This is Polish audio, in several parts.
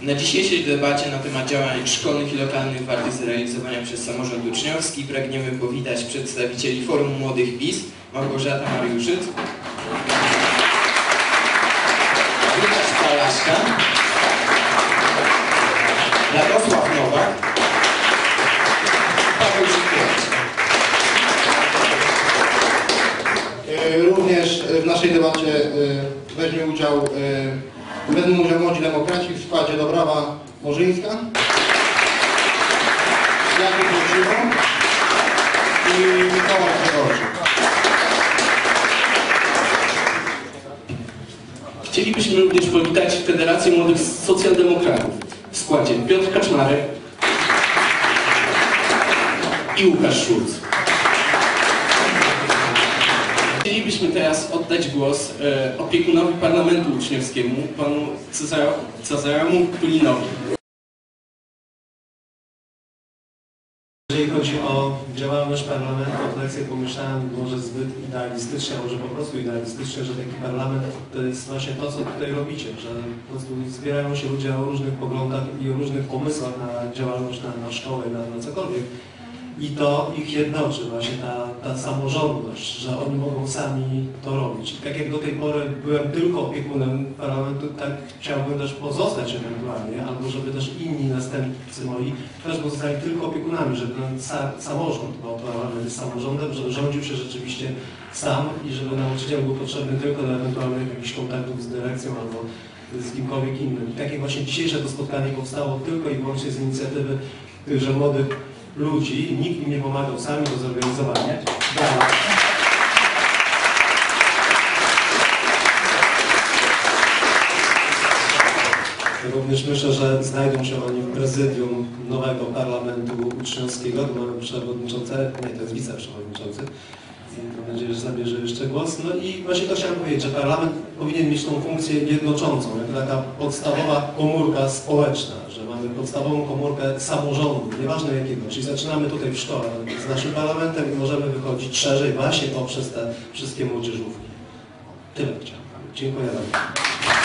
Na dzisiejszej debacie na temat działań szkolnych i lokalnych wartych zrealizowania przez samorząd uczniowski pragniemy powitać przedstawicieli Forum Młodych PiS, Małgorzata Mariuszyc, Łukasz Palaszka, Radosław Nowak, Paweł. E, Również e, w naszej debacie e, weźmie udział, udział Młodzi Demokraci w składzie Dobrawa Morzyńska, Jakub Wojciło i Mikołaj Grzegorczyk. Chcielibyśmy również powitać Federację Młodych Socjaldemokratów w składzie Piotr Kaczmarek i Łukasz Szulc. Chcielibyśmy teraz oddać głos e, opiekunowi Parlamentu Uczniowskiemu, panu Cezar Cezaremu Kulinowi. Jeżeli chodzi o działalność parlamentu, to tak sobie pomyślałem, może zbyt idealistycznie, może po prostu idealistycznie, że taki parlament to jest właśnie to, co tutaj robicie, że po prostu zbierają się ludzie o różnych poglądach i o różnych pomysłach na działalność, na, na szkołę, na, na cokolwiek. I to ich jednoczy, właśnie ta, ta samorządność, że oni mogą sami to robić. I tak jak do tej pory byłem tylko opiekunem parlamentu, tak chciałbym też pozostać ewentualnie, albo żeby też inni następcy moi też pozostali tylko opiekunami, żeby ten sa, samorząd, bo parlament jest samorządem, żeby rządził się rzeczywiście sam i żeby nauczyciel był potrzebny tylko do ewentualnych jakichś kontaktów z dyrekcją albo z kimkolwiek innym. I takie właśnie dzisiejsze to spotkanie powstało tylko i wyłącznie z inicjatywy tychże młodych ludzi. Nikt im nie pomagał sami do zorganizowania. Brawo. Również myślę, że znajdą się oni w prezydium nowego parlamentu uczniowskiego. Tu mamy przewodniczące, nie, to jest wiceprzewodniczący. Mam nadzieję, że zabierze jeszcze głos. No i właśnie to chciałem powiedzieć, że parlament powinien mieć tą funkcję jednoczącą, jak taka podstawowa komórka społeczna, podstawową komórkę samorządu, nieważne jakiego. Czyli zaczynamy tutaj w szkole z naszym parlamentem i możemy wychodzić szerzej właśnie poprzez te wszystkie młodzieżówki. Tyle chciałem. Dziękuję bardzo.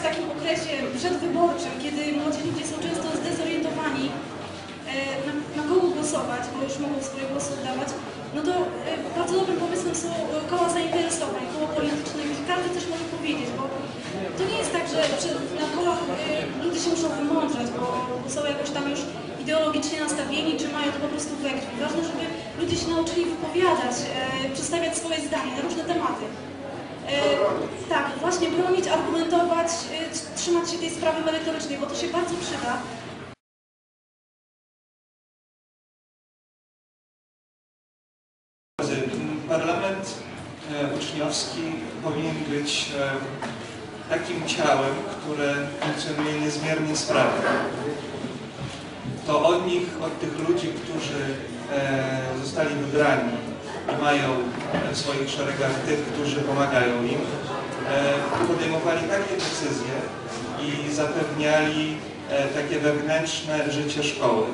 W takim okresie przedwyborczym, kiedy młodzi ludzie są często zdezorientowani, e, na, na kogo głosować, bo już mogą swoje głosy oddawać, no to e, bardzo dobrym pomysłem są e, koła zainteresowań, koło polityczne, gdzie każdy coś może powiedzieć, bo to nie jest tak, że na kołach ludzie się muszą wymądrzać, bo są jakoś tam już ideologicznie nastawieni, czy mają to po prostu we. Ważne, żeby ludzie się nauczyli wypowiadać, przedstawiać swoje zdanie na różne tematy. E, tak, właśnie bronić, argumentować, e, tr- trzymać się tej sprawy merytorycznej, bo to się bardzo przyda. Parlament e, uczniowski powinien być takim ciałem, które funkcjonuje niezmiernie sprawnie. To od nich, od tych ludzi, którzy zostali wybrani mają w swoich szeregach tych, którzy pomagają im, e, podejmowali takie decyzje i zapewniali e, takie wewnętrzne życie szkoły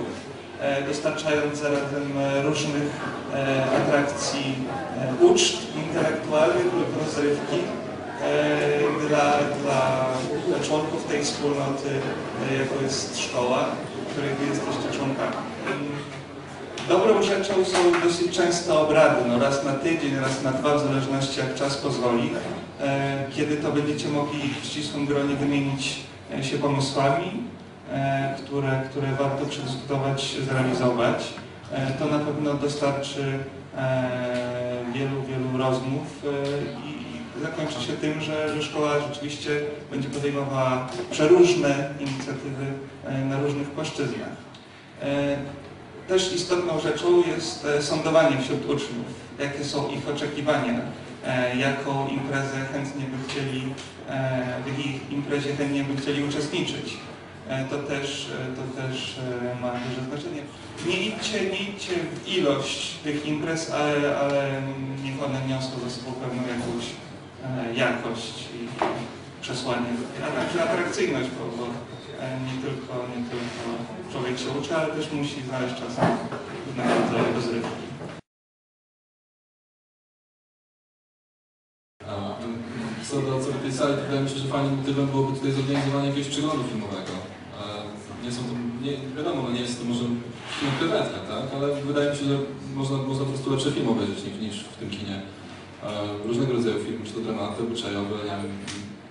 e, dostarczając zarazem e, różnych e, atrakcji e, uczt intelektualnych lub rozrywki e, dla, dla członków tej wspólnoty, e, jaką jest szkoła, której wy jesteście członkami. Dobrą rzeczą są dosyć często obrady, no raz na tydzień, raz na dwa, w zależności jak czas pozwoli, e, kiedy to będziecie mogli w ścisłym gronie wymienić e, się pomysłami, e, które, które warto przedyskutować, zrealizować. To na pewno dostarczy wielu, wielu rozmów i zakończy się tym, że, że szkoła rzeczywiście będzie podejmowała przeróżne inicjatywy na różnych płaszczyznach. Też istotną rzeczą jest e, sądowanie wśród uczniów. Jakie są ich oczekiwania, e, jaką imprezę chętnie by chcieli, e, w jakiej imprezie chętnie by chcieli uczestniczyć. To też, to też ma duże znaczenie. Nie idźcie, nie idźcie w ilość tych imprez, ale, ale niech one niosą ze sobą pewną jakąś jakość przesłanie, także atrakcyjność, bo, e, nie tylko, nie tylko człowiek się uczy, ale też musi znaleźć czas na pewnego rodzaju rozrywki. Co do co do tej sali, to wydaje mi się, że fajnym motywem byłoby tutaj zorganizowanie jakiegoś przeglądu filmowego. A, Nie są to, nie, wiadomo, no nie jest to może film krewetka, tak? Ale wydaje mi się, że można, można po prostu lepsze filmy obejrzeć niż, niż w tym kinie. A, Różnego rodzaju filmy, czy to dramaty, obyczajowe, nie wiem,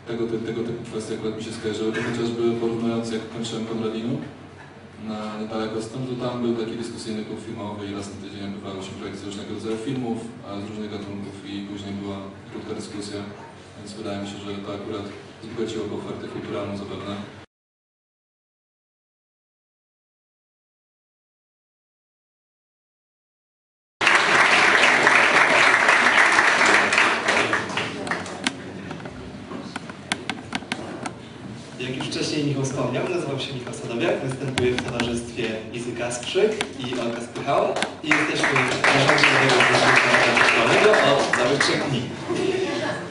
tego, ty, tego typu kwestie akurat mi się skojarzyły, to chociażby porównując jak kończyłem Konradinu na niedaleko stąd, to tam był taki dyskusyjny klub filmowy i raz na tydzień odbywały się projekcje różnego rodzaju filmów, a z różnych gatunków i później była krótka dyskusja, więc wydaje mi się, że to akurat wzbogaciłoby ofertę kulturalną zapewne. Jak już wcześniej Michał wspomniał, nazywam się Michał Sadowiak, występuję w towarzystwie Izy Kasprzyk i Olga Spychała i jesteśmy Nowego Związku Szkolnego od całych trzech dni.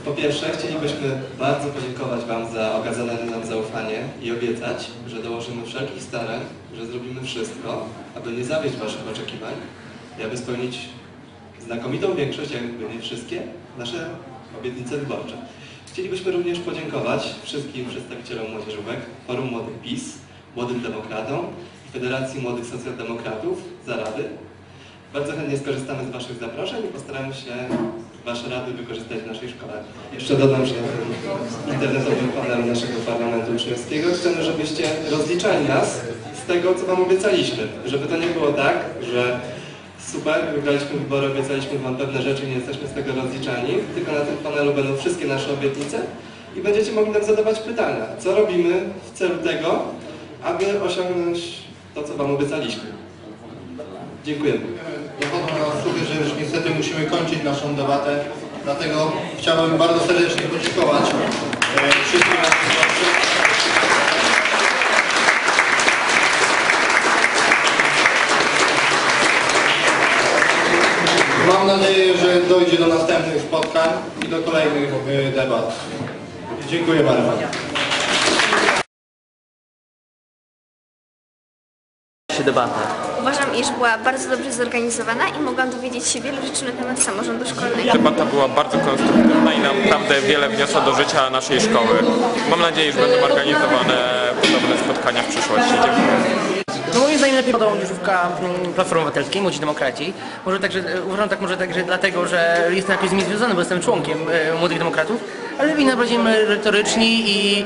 Po pierwsze, chcielibyśmy bardzo podziękować Wam za okazane nam zaufanie i obiecać, że dołożymy wszelkich starań, że zrobimy wszystko, aby nie zawieść Waszych oczekiwań i aby spełnić znakomitą większość, jakby nie wszystkie, nasze obietnice wyborcze. Chcielibyśmy również podziękować wszystkim przedstawicielom młodzieżówek, Forum Młodych PiS, Młodym Demokratom i Federacji Młodych Socjaldemokratów za rady. Bardzo chętnie skorzystamy z Waszych zaproszeń i postaramy się Wasze rady wykorzystać w naszej szkole. Jeszcze dodam, że ten internetowy panel naszego parlamentu uczniowskiego chcemy, żebyście rozliczali nas z tego, co Wam obiecaliśmy. Żeby to nie było tak, że super, wygraliśmy wybory, obiecaliśmy Wam pewne rzeczy, nie jesteśmy z tego rozliczani, tylko na tym panelu będą wszystkie nasze obietnice i będziecie mogli nam zadawać pytania, co robimy w celu tego, aby osiągnąć to, co Wam obiecaliśmy. Dziękujemy. Na nas słuchy, że już niestety musimy kończyć naszą debatę, dlatego chciałbym bardzo serdecznie podziękować e, wszystkim naszym Mam nadzieję, że dojdzie do następnych spotkań i do kolejnych e, debat. Dziękuję bardzo. się debatę. Uważam, iż była bardzo dobrze zorganizowana i mogłam dowiedzieć się wielu rzeczy na temat samorządu szkolnego. Debata była bardzo konstruktywna i naprawdę wiele wniosła do życia naszej szkoły. Mam nadzieję, że będą organizowane podobne spotkania w przyszłości. Dziękuję. No moim zdaniem lepiej podoba młodzieżówka mm, Platformy Obywatelskiej, Młodzi Demokraci. Może także, e, uważam tak może także dlatego, że jestem jakoś z nimi związany, bo jestem członkiem e, Młodych Demokratów, ale lepiej najbardziej merytoryczni i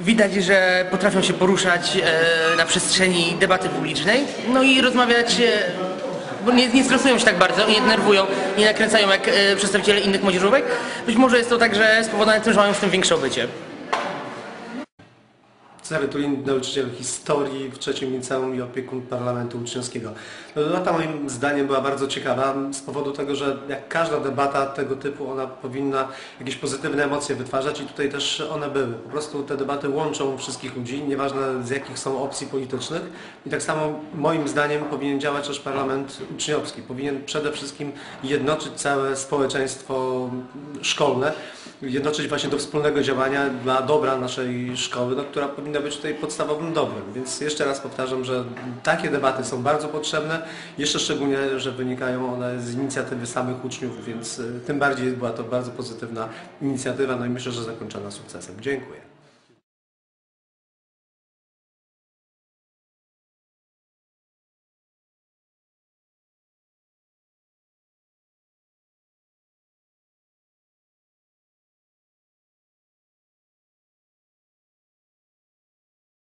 widać, że potrafią się poruszać e, na przestrzeni debaty publicznej, no i rozmawiać, bo nie, nie stresują się tak bardzo i nie denerwują, nie nakręcają jak przedstawiciele innych młodzieżówek. Być może jest to także spowodowane tym, że mają z tym większe obycie. Cezary Tulin, nauczyciel historii w trzecim liceum i opiekun parlamentu uczniowskiego. No, Debata moim zdaniem była bardzo ciekawa z powodu tego, że jak każda debata tego typu, ona powinna jakieś pozytywne emocje wytwarzać i tutaj też one były. Po prostu te debaty łączą wszystkich ludzi, nieważne z jakich są opcji politycznych i tak samo moim zdaniem powinien działać też parlament uczniowski. Powinien przede wszystkim jednoczyć całe społeczeństwo szkolne, jednoczyć właśnie do wspólnego działania dla dobra naszej szkoły, no, która powinna być tutaj podstawowym dobrem. Więc jeszcze raz powtarzam, że takie debaty są bardzo potrzebne, jeszcze szczególnie, że wynikają one z inicjatywy samych uczniów, więc y, tym bardziej była to bardzo pozytywna inicjatywa, no i myślę, że zakończona sukcesem. Dziękuję.